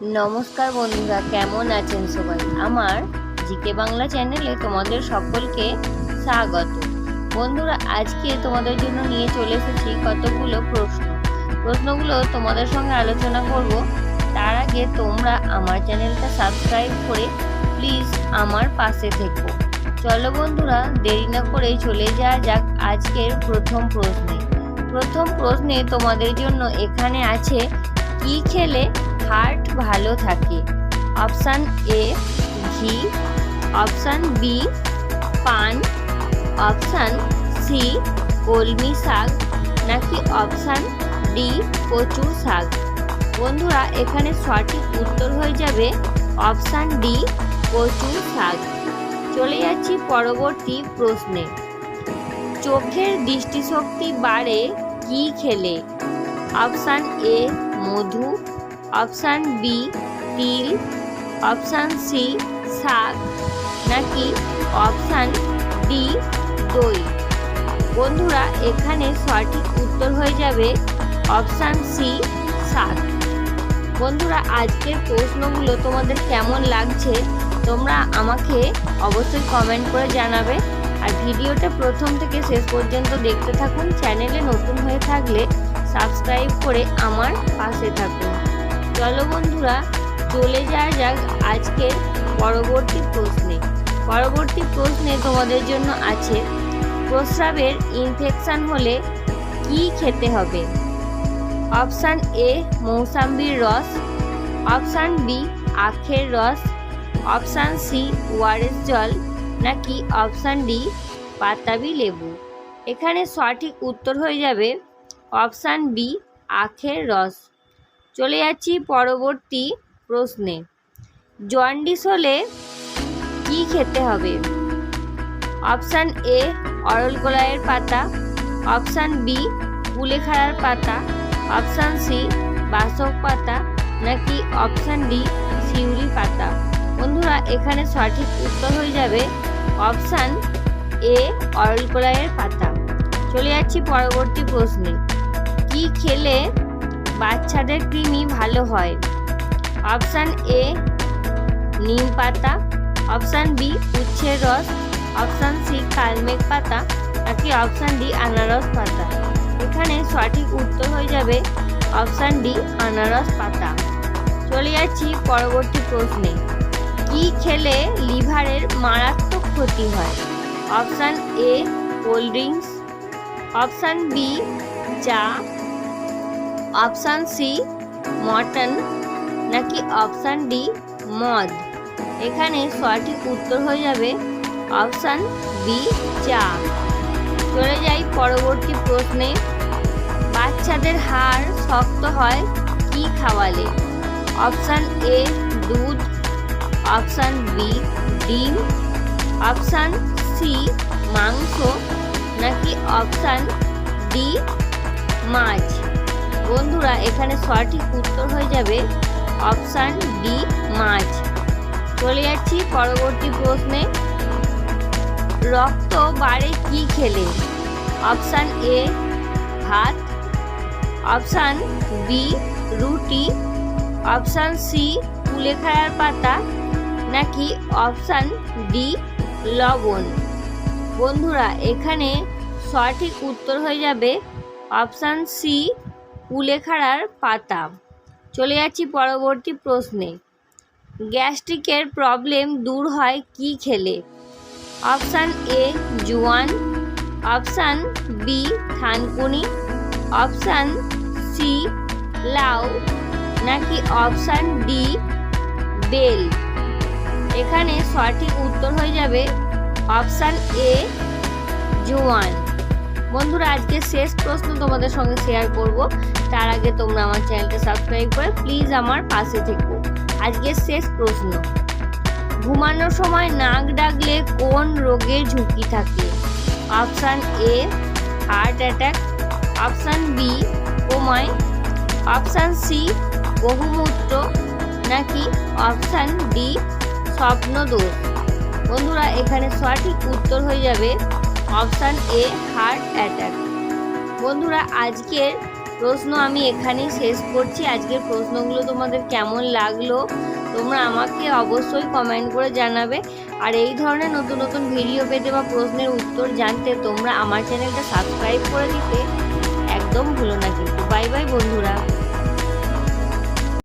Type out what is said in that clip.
নমস্কার বন্ধুরা, কেমন আছেন সবাই? আমার জিকে বাংলা চ্যানেলে তোমাদের সকলকে স্বাগত। বন্ধুরা, আজকে তোমাদের জন্য নিয়ে চলে এসেছি কতগুলো প্রশ্ন। প্রশ্নগুলো তোমাদের সঙ্গে আলোচনা করব। তার আগে তোমরা আমার চ্যানেলটা সাবস্ক্রাইব করে প্লিজ আমার পাশে থেকো। চলো বন্ধুরা, দেরি না করে চলে যাওয়া যাক আজকের প্রথম প্রশ্নে। প্রথম প্রশ্নে তোমাদের জন্য এখানে আছে, কি খেলে হার্ট ভালো থাকে। অপশান এ ঘি। অপশান বি পান। অপশান সি কলমি শাক। নাকি অপশান ডি কচু শাক। বন্ধুরা, এখানে সঠিক উত্তর হয়ে যাবে অপশান ডি কচু শাক। চলে যাচ্ছি পরবর্তী প্রশ্নে। চোখের দৃষ্টিশক্তি বাড়ে কি খেলে? অপশান এ মধু। অপশান বি তিল অপশান সি শাক নাকি অপশান ডি, দই। বন্ধুরা, এখানে সঠিক উত্তর হয়ে যাবে অপশান সি শাক বন্ধুরা, আজকের প্রশ্নগুলো তোমাদের কেমন লাগছে, তোমরা আমাকে অবশ্যই কমেন্ট করে জানাবে। আর ভিডিওটা প্রথম থেকে শেষ পর্যন্ত দেখতে থাকুন, চ্যানেলে নতুন হয়ে থাকলে সাবস্ক্রাইব করে আমার পাশে থাকুন। চলো বন্ধুরা, চলে যাওয়া যাক আজকের পরবর্তী প্রশ্নে। পরবর্তী প্রশ্নে তোমাদের জন্য আছে, প্রস্রাবের ইনফেকশান হলে কি খেতে হবে? অপশান এ, মৌসাম্বির রস। অপশান বি, আখের রস। অপশান সি, ওয়ারেস জল। নাকি অপশান ডি পাতাবি লেবু। এখানে সঠিক উত্তর হয়ে যাবে অপশান বি, আখের রস। চলে যাচ্ছি পরবর্তী প্রশ্নে। জন্ডিস হলে কি খেতে হবে? অপশান এ, অরল গোলাইয়ের পাতা। অপশান বি কুলেখাড়ার পাতা। অপশান সি, বাসক পাতা। নাকি অপশান ডি শিউলি পাতা। বন্ধুরা, এখানে সঠিক উত্তর হয়ে যাবে অপশান এ, অরল গোলাইয়ের পাতা। চলে যাচ্ছি পরবর্তী প্রশ্নে। কি খেলে বাচ্চাদের কৃমি ভালো হয়। অপশান এ নিম পাতা। অপশান বি উচ্ছের রস। অপশান সি কালমেঘ পাতা। নাকি অপশান ডি আনারস পাতা। এখানে সঠিক উত্তর হয়ে যাবে অপশান ডি আনারস পাতা। চলে যাচ্ছি পরবর্তী প্রশ্নে। কি খেলে লিভারের মারাত্মক ক্ষতি হয়? Option A cold drinks. Option B চা। অপশান সি মটন নাকি অপশান ডি, মদ? এখানে সঠিক উত্তর হয়ে যাবে অপশান বি, চা। চলে যাই পরবর্তী প্রশ্নে। বাচ্চাদের হাড় শক্ত হয় কি খাওয়ালে? অপশান এ, দুধ। অপশান বি, ডিম। অপশান সি, মাংস। নাকি অপশান ডি, মাছ? বন্ধুরা, এখানে সঠিক উত্তর হয়ে যাবে অপশান ডি, মাছ। চলে যাচ্ছি পরবর্তী প্রশ্নে। রক্ত বাড়ে কি খেলে? অপশান এ, ভাত। অপশান বি, রুটি। অপশান সি কুলেখাড়ার পাতা। নাকি অপশান ডি, লবণ? বন্ধুরা, এখানে সঠিক উত্তর হয়ে যাবে অপশান সি কুলেখাড়ার পাতা। চলে যাচ্ছি পরবর্তী প্রশ্নে। গ্যাস্ট্রিকের প্রবলেম দূর হয় কি খেলে? অপশান এ, জুয়ান। অপশান বি, থানকুনি। অপশান সি, লাউ। নাকি অপশান ডি, বেল? এখানে সঠিক উত্তর হয়ে যাবে অপশান এ, জোয়ান। বন্ধুরা, আজকে শেষ প্রশ্ন তোমাদের সঙ্গে শেয়ার করব। তার আগে তোমরা আমার চ্যানেলটা সাবস্ক্রাইব করে প্লিজ আমার পাশে থেকো। আজকের শেষ প্রশ্ন। ঘুমানোর সময় নাক ডাকলে কোন রোগের ঝুঁকি থাকে? Option A heart attack option B কোমায় option C বহুমূত্র, নাকি অপশান ডি স্বপ্নদোষ? বন্ধুরা, এখানে সঠিক উত্তর হয়ে যাবে অপশান এ, হার্ট অ্যাটাক। বন্ধুরা, আজকের প্রশ্ন আমি এখানেই শেষ করছি। আজকের প্রশ্নগুলো তোমাদের কেমন লাগল, তোমরা আমাকে অবশ্যই কমেন্ট করে জানাবে। আর এই ধরনের নতুন নতুন ভিডিও পেতে বা প্রশ্নের উত্তর জানতে তোমরা আমার চ্যানেলটা সাবস্ক্রাইব করে দিতে একদম ভুলো না কিন্তু। বাই বাই বন্ধুরা।